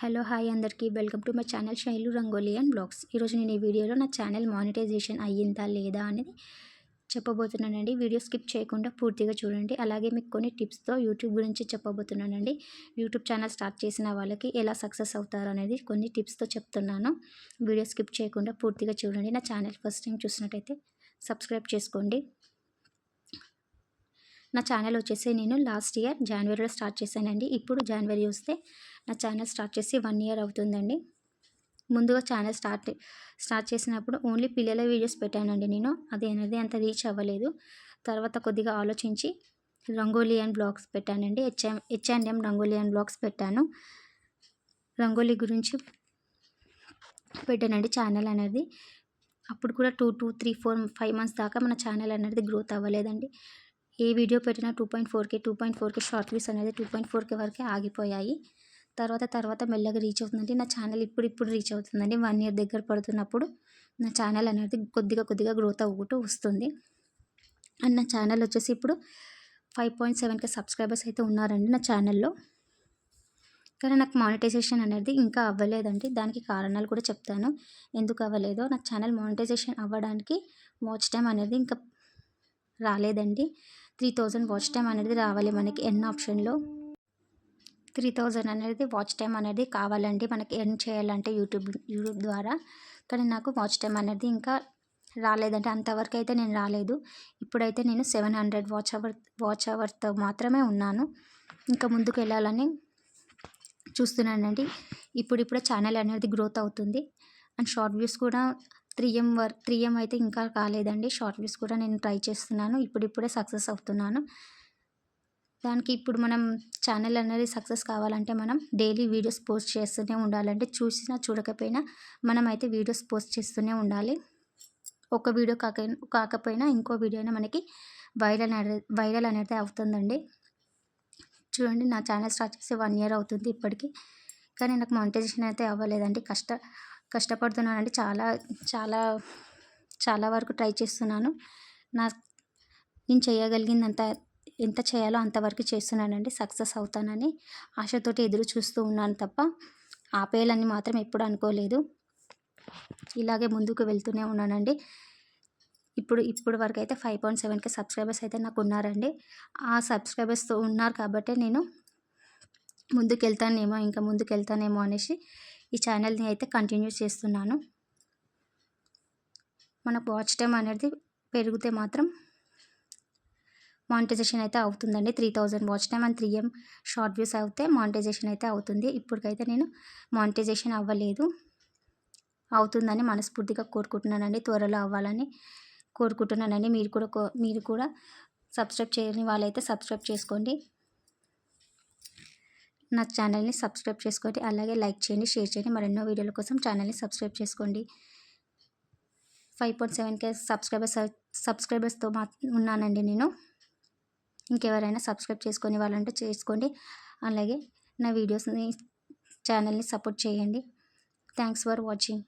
Hello hi అందరికీ. Welcome to my channel Shailu rangoli and blogs ఈరోజు నేను ఈ వీడియోలో నా ఛానల్ మానిటైజేషన్ అయ్యిందా లేదా అనేది చెప్పబోతున్నానండి. వీడియో స్కిప్ చేయకుండా పూర్తిగా చూడండి. అలాగే మీకు కొన్ని టిప్స్తో యూట్యూబ్ గురించి చెప్పబోతున్నానండి. యూట్యూబ్ ఛానల్ స్టార్ట్ చేసిన వాళ్ళకి ఎలా సక్సెస్ అవుతారు అనేది కొన్ని టిప్స్తో చెప్తున్నాను. వీడియో స్కిప్ చేయకుండా పూర్తిగా చూడండి. నా ఛానల్ ఫస్ట్ టైం చూసినట్టయితే సబ్స్క్రైబ్ చేసుకోండి. నా ఛానల్ వచ్చేసి నేను లాస్ట్ ఇయర్ జనవరిలో స్టార్ట్ చేశానండి. ఇప్పుడు జనవరి వస్తే నా ఛానల్ స్టార్ట్ చేసి వన్ ఇయర్ అవుతుందండి. ముందుగా ఛానల్ స్టార్ట్ స్టార్ట్ చేసినప్పుడు ఓన్లీ పిల్లల వీడియోస్ పెట్టానండి నేను. అది అనేది అంత రీచ్ అవ్వలేదు. తర్వాత కొద్దిగా ఆలోచించి రంగోలీ అండ్ బ్లాగ్స్ పెట్టానండి. హెచ్ఎం హెచ్ఎండ్ఎం రంగోలీ అండ్ బ్లాగ్స్ పెట్టాను. రంగోలీ గురించి పెట్టానండి ఛానల్ అనేది. అప్పుడు కూడా two two three four five months దాకా మన ఛానల్ అనేది గ్రోత్ అవ్వలేదండి. ఏ వీడియో పెట్టినా టూ పాయింట్ ఫోర్కే టూ పాయింట్ ఫోర్కే షార్ట్ వ్యూస్ అనేది టూ పాయింట్ ఫోర్కి వరకే ఆగిపోయాయి. తర్వాత తర్వాత మెల్లగా రీచ్ అవుతుందండి. నా ఛానల్ ఇప్పుడు ఇప్పుడు రీచ్ అవుతుందండి. వన్ ఇయర్ దగ్గర పడుతున్నప్పుడు నా ఛానల్ అనేది కొద్దిగా కొద్దిగా గ్రోత్ అవ్వుకుంటూ వస్తుంది. అండ్ నా ఛానల్ వచ్చేసి ఇప్పుడు ఫైవ్ పాయింట్ సెవెన్కి సబ్స్క్రైబర్స్ అయితే ఉన్నారండి నా ఛానల్లో. కానీ నాకు మానిటైజేషన్ అనేది ఇంకా అవ్వలేదండి. దానికి కారణాలు కూడా చెప్తాను. ఎందుకు అవ్వలేదో? నా ఛానల్ మానిటైజేషన్ అవ్వడానికి వాచ్ టైం అనేది ఇంకా రాలేదండి. త్రీ థౌజండ్ వాచ్ టైం అనేది రావాలి మనకి ఎన్ ఆప్షన్లో. త్రీ థౌజండ్ అనేది వాచ్ టైం అనేది కావాలండి మనకి ఎర్న్ చేయాలంటే యూట్యూబ్ యూట్యూబ్ ద్వారా. కానీ నాకు వాచ్ టైం అనేది ఇంకా రాలేదంటే అంతవరకు అయితే నేను రాలేదు. ఇప్పుడైతే నేను seven hundred watch hour watch అవర్తో మాత్రమే ఉన్నాను. ఇంకా ముందుకు వెళ్ళాలని చూస్తున్నానండి. ఇప్పుడిప్పుడే ఛానల్ అనేది గ్రోత్ అవుతుంది. అండ్ షార్ట్ వ్యూస్ కూడా three M work three M అయితే ఇంకా కాలేదండి. షార్ట్ వ్యూస్ కూడా నేను ట్రై చేస్తున్నాను. ఇప్పుడిప్పుడే సక్సెస్ అవుతున్నాను. దానికి ఇప్పుడు మనం ఛానల్ అనేది సక్సెస్ కావాలంటే మనం డైలీ వీడియోస్ పోస్ట్ చేస్తూనే ఉండాలంటే చూసినా చూడకపోయినా మనం అయితే వీడియోస్ పోస్ట్ చేస్తూనే ఉండాలి. ఒక వీడియో కాక కాకపోయినా ఇంకో వీడియో అయినా మనకి వైరల్ అనేది వైరల్ అనేది అవుతుందండి. చూడండి నా ఛానల్ స్టార్ట్ చేసి వన్ ఇయర్ అవుతుంది ఇప్పటికీ. కానీ నాకు మానిటైజేషన్ అయితే అవ్వలేదండి. కష్ట కష్టపడుతున్నానండి. చాలా చాలా చాలా వరకు ట్రై చేస్తున్నాను. నా నేను చేయగలిగిందంత ఎంత చేయాలో అంతవరకు చేస్తున్నానండి. సక్సెస్ అవుతానని ఆశతోటి ఎదురు చూస్తూ ఉన్నాను తప్ప ఆపేయాలని మాత్రం ఎప్పుడు అనుకోలేదు. ఇలాగే ముందుకు వెళ్తూనే ఉన్నానండి. ఇప్పుడు ఇప్పుడు వరకు అయితే ఫైవ్ పాయింట్ సెవెన్కి సబ్స్క్రైబర్స్ అయితే నాకు ఉన్నారండి. ఆ సబ్స్క్రైబర్స్తో ఉన్నారు కాబట్టి నేను ముందుకు వెళ్తానేమో ఇంకా ముందుకు వెళ్తానేమో అనేసి ఈ ఛానల్ని అయితే కంటిన్యూ చేస్తున్నాను. మనకు వాచ్ టైం అనేది పెరిగితే మాత్రం మానిటైజేషన్ అయితే అవుతుందండి. Three thousand watch time and three M short views అయితే మానిటైజేషన్ అయితే అవుతుంది. ఇప్పటికైతే నేను మానిటైజేషన్ అవ్వలేదు. అవుతుందని మనస్ఫూర్తిగా కోరుకుంటున్నానండి. త్వరలో అవ్వాలని కోరుకుంటున్నానండి. మీరు కూడా మీరు కూడా సబ్స్క్రైబ్ చేయని వాళ్ళైతే సబ్స్క్రైబ్ చేసుకోండి. నా ఛానల్ని సబ్స్క్రైబ్ చేసుకోండి. అలాగే లైక్ చేయండి షేర్ చేయండి. మరెన్నో వీడియోల కోసం ఛానల్ని సబ్స్క్రైబ్ చేసుకోండి. Five point seven K subscribers సబ్స్క్రైబర్స్తో మా ఉన్నానండి నేను. ఇంకెవరైనా సబ్స్క్రైబ్ చేసుకొని వాళ్ళంటే చేసుకోండి. అలాగే నా వీడియోస్ని ఛానల్ని సపోర్ట్ చేయండి. Thanks for watching.